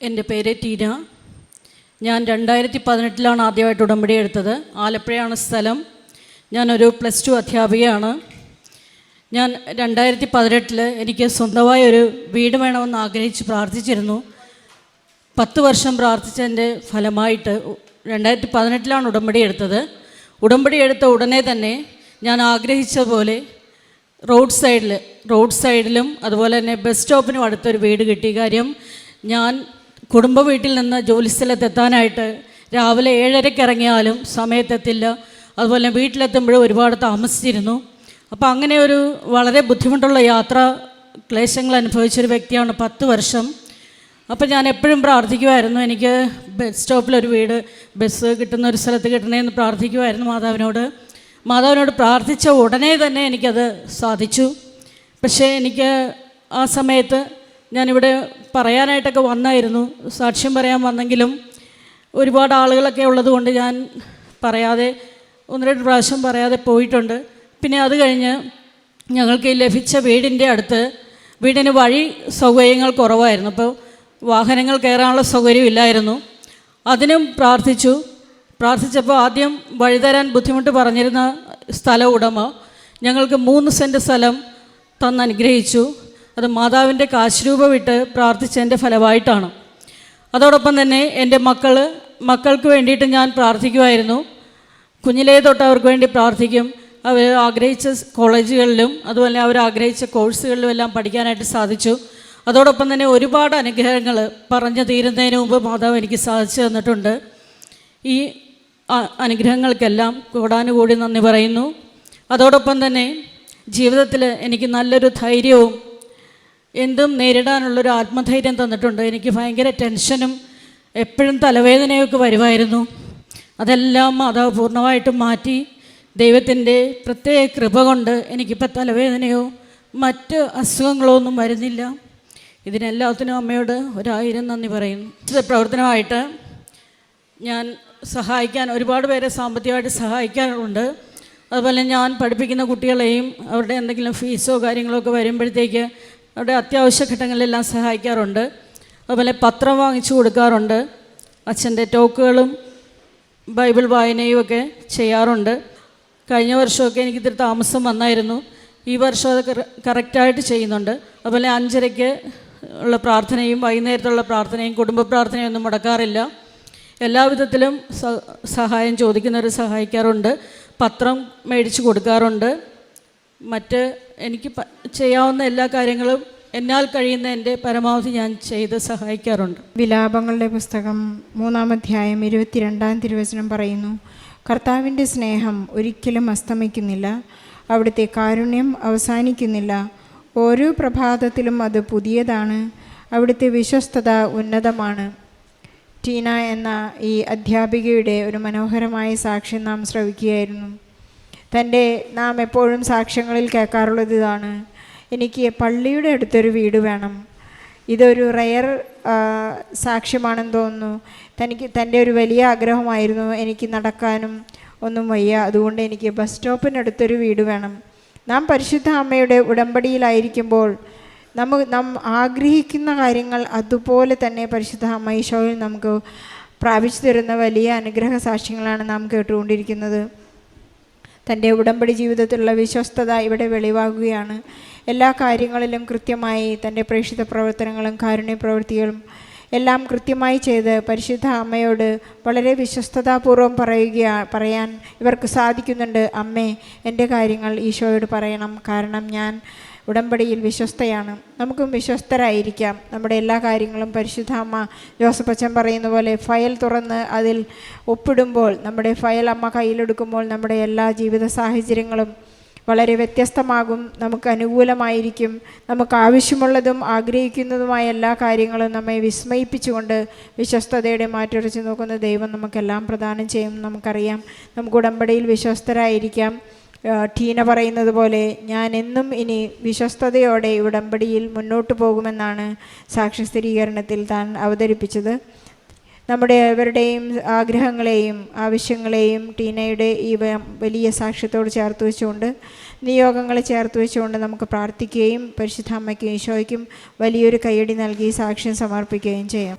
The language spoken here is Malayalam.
എന്റെ പേര് ടീന. ഞാൻ രണ്ടായിരത്തി പതിനെട്ടിലാണ് ആദ്യമായിട്ട് ഉടമ്പടി എടുത്തത്. ആലപ്പുഴയാണ് സ്ഥലം. ഞാനൊരു പ്ലസ് ടു അധ്യാപികയാണ്. ഞാൻ രണ്ടായിരത്തി പതിനെട്ടിൽ എനിക്ക് സ്വന്തമായ ഒരു വീട് വേണമെന്ന് ആഗ്രഹിച്ച് പ്രാർത്ഥിച്ചിരുന്നു. പത്ത് വർഷം പ്രാർത്ഥിച്ചതിന്റെ ഫലമായിട്ട് രണ്ടായിരത്തി പതിനെട്ടിലാണ് ഉടമ്പടി എടുത്തത്. ഉടമ്പടി എടുത്ത ഉടനെ തന്നെ ഞാൻ ആഗ്രഹിച്ച പോലെ റോഡ് സൈഡിൽ റോഡ് സൈഡിലും അതുപോലെ തന്നെ ബസ് സ്റ്റോപ്പിനും അടുത്തൊരു വീട് കിട്ടി. കാര്യം ഞാൻ കുടുംബ വീട്ടിൽ നിന്ന് ജോലിസ്ഥലത്ത് എത്താനായിട്ട് രാവിലെ ഏഴരയ്ക്ക് ഇറങ്ങിയാലും സമയത്തെത്തില്ല. അതുപോലെ വീട്ടിലെത്തുമ്പോഴും ഒരുപാട് താമസിച്ചിരുന്നു. അപ്പോൾ അങ്ങനെ ഒരു വളരെ ബുദ്ധിമുട്ടുള്ള യാത്ര ക്ലേശങ്ങൾ അനുഭവിച്ചൊരു വ്യക്തിയാണ് പത്ത് വർഷം. അപ്പോൾ ഞാൻ എപ്പോഴും പ്രാർത്ഥിക്കുമായിരുന്നു എനിക്ക് ബസ് സ്റ്റോപ്പിലൊരു വീട് ബസ് കിട്ടുന്ന ഒരു സ്ഥലത്ത് കിട്ടണേന്ന് പ്രാർത്ഥിക്കുമായിരുന്നു മാതാവിനോട്. മാതാവിനോട് പ്രാർത്ഥിച്ച ഉടനെ തന്നെ എനിക്കത് സാധിച്ചു. പക്ഷേ എനിക്ക് ആ സമയത്ത് ഞാനിവിടെ പറയാനായിട്ടൊക്കെ വന്നായിരുന്നു. സാക്ഷ്യം പറയാൻ വന്നെങ്കിലും ഒരുപാട് ആളുകളൊക്കെ ഉള്ളതുകൊണ്ട് ഞാൻ പറയാതെ ഒന്ന് രണ്ട് പ്രാവശ്യം പറയാതെ പോയിട്ടുണ്ട്. പിന്നെ അത് കഴിഞ്ഞ് ഞങ്ങൾക്ക് ലഭിച്ച വീടിന്റെ അടുത്ത് വീടിന് വഴി സൗകര്യങ്ങൾ കുറവായിരുന്നു. അപ്പോൾ വാഹനങ്ങൾ കയറാനുള്ള സൗകര്യമില്ലായിരുന്നു അതിനും പ്രാർത്ഥിച്ചു. പ്രാർത്ഥിച്ചപ്പോൾ ആദ്യം വഴിതരാൻ ബുദ്ധിമുട്ട് പറഞ്ഞിരുന്ന സ്ഥല ഉടമ ഞങ്ങൾക്ക് മൂന്ന് സെന്റ് സ്ഥലം തന്ന് അനുഗ്രഹിച്ചു. അത് മാതാവിന്റെ കാശ് വിട്ട് പ്രാർത്ഥിച്ചതിന്റെ ഫലമായിട്ടാണ്. അതോടൊപ്പം തന്നെ എന്റെ മക്കൾ മക്കൾക്ക് വേണ്ടിയിട്ട് ഞാൻ പ്രാർത്ഥിക്കുമായിരുന്നു. കുഞ്ഞിലേ തൊട്ട് അവർക്ക് വേണ്ടി പ്രാർത്ഥിക്കും. അവർ ആഗ്രഹിച്ച കോളേജുകളിലും അതുപോലെ അവർ ആഗ്രഹിച്ച കോഴ്സുകളിലും എല്ലാം പഠിക്കാനായിട്ട് സാധിച്ചു. അതോടൊപ്പം തന്നെ ഒരുപാട് അനുഗ്രഹങ്ങൾ പറഞ്ഞു തീരുന്നതിന് മുമ്പ് മാതാവ് എനിക്ക് സാധിച്ചു തന്നിട്ടുണ്ട്. ഈ അനുഗ്രഹങ്ങൾക്കെല്ലാം കൂടാനുകൂടി നന്ദി പറയുന്നു. അതോടൊപ്പം തന്നെ ജീവിതത്തിൽ എനിക്ക് നല്ലൊരു ധൈര്യവും എന്തും നേരിടാനുള്ളൊരു ആത്മധൈര്യം തന്നിട്ടുണ്ട്. എനിക്ക് ഭയങ്കര ടെൻഷനും എപ്പോഴും തലവേദനയൊക്കെ വരുമായിരുന്നു. അതെല്ലാം മാതാവ് പൂർണമായിട്ടും മാറ്റി ദൈവത്തിന്റെ പ്രത്യേക കൃപ കൊണ്ട് എനിക്കിപ്പോൾ തലവേദനയോ മറ്റ് അസുഖങ്ങളോ ഒന്നും വരുന്നില്ല. ഇതിനെല്ലാത്തിനും അമ്മയോട് ഒരായിരം നന്ദി പറയുന്നു. പ്രവർത്തനമായിട്ട് ഞാൻ സഹായിക്കാൻ ഒരുപാട് പേരെ സാമ്പത്തികമായിട്ട് സഹായിക്കാറുണ്ട്. അതുപോലെ ഞാൻ പഠിപ്പിക്കുന്ന കുട്ടികളെയും അവരുടെ എന്തെങ്കിലും ഫീസോ കാര്യങ്ങളോ ഒക്കെ വരുമ്പോഴത്തേക്ക് അവരുടെ അത്യാവശ്യ ഘട്ടങ്ങളിലെല്ലാം സഹായിക്കാറുണ്ട്. അതുപോലെ പത്രം വാങ്ങിച്ചു കൊടുക്കാറുണ്ട്. അച്ഛന്റെ ടോക്കുകളും ബൈബിൾ വായനയും ഒക്കെ ചെയ്യാറുണ്ട്. കഴിഞ്ഞ വർഷമൊക്കെ എനിക്ക് ഇത്തിരി താമസം വന്നായിരുന്നു. ഈ വർഷം അത് കറക്റ്റായിട്ട് ചെയ്യുന്നുണ്ട്. അതുപോലെ അഞ്ചരയ്ക്ക് ഉള്ള പ്രാർത്ഥനയും വൈകുന്നേരത്തുള്ള പ്രാർത്ഥനയും കുടുംബ പ്രാർത്ഥനയും ഒന്നും മുടക്കാറില്ല എല്ലാവിധത്തിലും സഹായം ചോദിക്കുന്നവർ സഹായിക്കാറുണ്ട്. പത്രം മേടിച്ച് കൊടുക്കാറുണ്ട്. മറ്റ് എനിക്ക് ചെയ്യാവുന്ന എല്ലാ കാര്യങ്ങളും എന്നാൽ കഴിയുന്ന എന്റെ പരമാവധി ഞാൻ ചെയ്ത് സഹായിക്കാറുണ്ട്. വിലാപങ്ങളുടെ പുസ്തകം മൂന്നാം അധ്യായം ഇരുപത്തിരണ്ടാം തിരുവചനം പറയുന്നു കർത്താവിന്റെ സ്നേഹം ഒരിക്കലും അസ്തമിക്കുന്നില്ല അവിടുത്തെ കാരുണ്യം അവസാനിക്കുന്നില്ല. ഓരോ പ്രഭാതത്തിലും അത് പുതിയതാണ് അവിടുത്തെ വിശ്വസ്തത ഉന്നതമാണ്. ടീന എന്ന ഈ അധ്യാപികയുടെ ഒരു മനോഹരമായ സാക്ഷ്യം നാം ശ്രവിക്കുകയായിരുന്നു. തന്റെ നാം എപ്പോഴും സാക്ഷ്യങ്ങളിൽ കേൾക്കാറുള്ളത് ഇതാണ്. എനിക്ക് പള്ളിയുടെ അടുത്തൊരു വീട് വേണം. ഇതൊരു റയർ സാക്ഷ്യമാണെന്ന് തോന്നുന്നു. തനിക്ക് തന്റെ ഒരു വലിയ ആഗ്രഹമായിരുന്നു എനിക്ക് നടക്കാനും ഒന്നും വയ്യ. അതുകൊണ്ട് എനിക്ക് ബസ് സ്റ്റോപ്പിനടുത്തൊരു വീട് വേണം. നാം പരിശുദ്ധ അമ്മയുടെ ഉടമ്പടിയിലായിരിക്കുമ്പോൾ നമ്മ നാം ആഗ്രഹിക്കുന്ന കാര്യങ്ങൾ അതുപോലെ തന്നെ പരിശുദ്ധ അമ്മ ഈശോയിൽ നമുക്ക് പ്രാപിച്ചു തരുന്ന വലിയ അനുഗ്രഹ സാക്ഷ്യങ്ങളാണ് നാം കേട്ടുകൊണ്ടിരിക്കുന്നത്. തന്റെ ഉടമ്പടി ജീവിതത്തിലുള്ള വിശ്വസ്തത ഇവിടെ വെളിവാകുകയാണ്. എല്ലാ കാര്യങ്ങളിലും കൃത്യമായി തന്റെ പ്രേക്ഷിത പ്രവർത്തനങ്ങളും കാരുണ്യ പ്രവൃത്തികളും എല്ലാം കൃത്യമായി ചെയ്ത് പരിശുദ്ധ അമ്മയോട് വളരെ വിശ്വസ്തതാപൂർവം പറയുക പറയാൻ ഇവർക്ക് സാധിക്കുന്നുണ്ട്. അമ്മേ എന്റെ കാര്യങ്ങൾ ഈശോയോട് പറയണം. കാരണം ഞാൻ ഉടമ്പടിയിൽ വിശ്വസ്തയാണ്. നമുക്കും വിശ്വസ്തരായിരിക്കാം. നമ്മുടെ എല്ലാ കാര്യങ്ങളും പരിശുദ്ധ അമ്മ ജോസഫ് അച്ഛൻ പറയുന്ന പോലെ ഫയൽ തുറന്ന് അതിൽ ഒപ്പിടുമ്പോൾ നമ്മുടെ ഫയൽ അമ്മ കയ്യിലെടുക്കുമ്പോൾ നമ്മുടെ എല്ലാ ജീവിത സാഹചര്യങ്ങളും വളരെ വ്യത്യസ്തമാകും നമുക്ക് അനുകൂലമായിരിക്കും. നമുക്ക് ആവശ്യമുള്ളതും ആഗ്രഹിക്കുന്നതുമായ എല്ലാ കാര്യങ്ങളും നമ്മെ വിസ്മയിപ്പിച്ചുകൊണ്ട് വിശ്വസ്തതയുടെ മാറ്റുരച്ച് നോക്കുന്ന ദൈവം നമുക്കെല്ലാം പ്രദാനം ചെയ്യും. നമുക്കറിയാം നമുക്ക് ഉടമ്പടിയിൽ വിശ്വസ്തരായിരിക്കാം. ടീന പറയുന്നത് പോലെ ഞാൻ എന്നും ഇനി വിശ്വസ്തതയോടെ ഉടമ്പടിയിൽ മുന്നോട്ട് പോകുമെന്നാണ് സാക്ഷ്യ സ്ഥിരീകരണത്തിൽ താൻ അവതരിപ്പിച്ചത്. നമ്മുടെ അവരുടെയും ആഗ്രഹങ്ങളെയും ആവശ്യങ്ങളെയും ടീനയുടെ ഈ വലിയ സാക്ഷ്യത്തോട് ചേർത്ത് വെച്ചുകൊണ്ട് നിയോഗങ്ങളെ ചേർത്ത് വെച്ചുകൊണ്ട് നമുക്ക് പ്രാർത്ഥിക്കുകയും പരിശുദ്ധാമ്മയ്ക്കും ഈശോയ്ക്കും വലിയൊരു കൈയടി നൽകി സാക്ഷ്യം സമർപ്പിക്കുകയും ചെയ്യാം.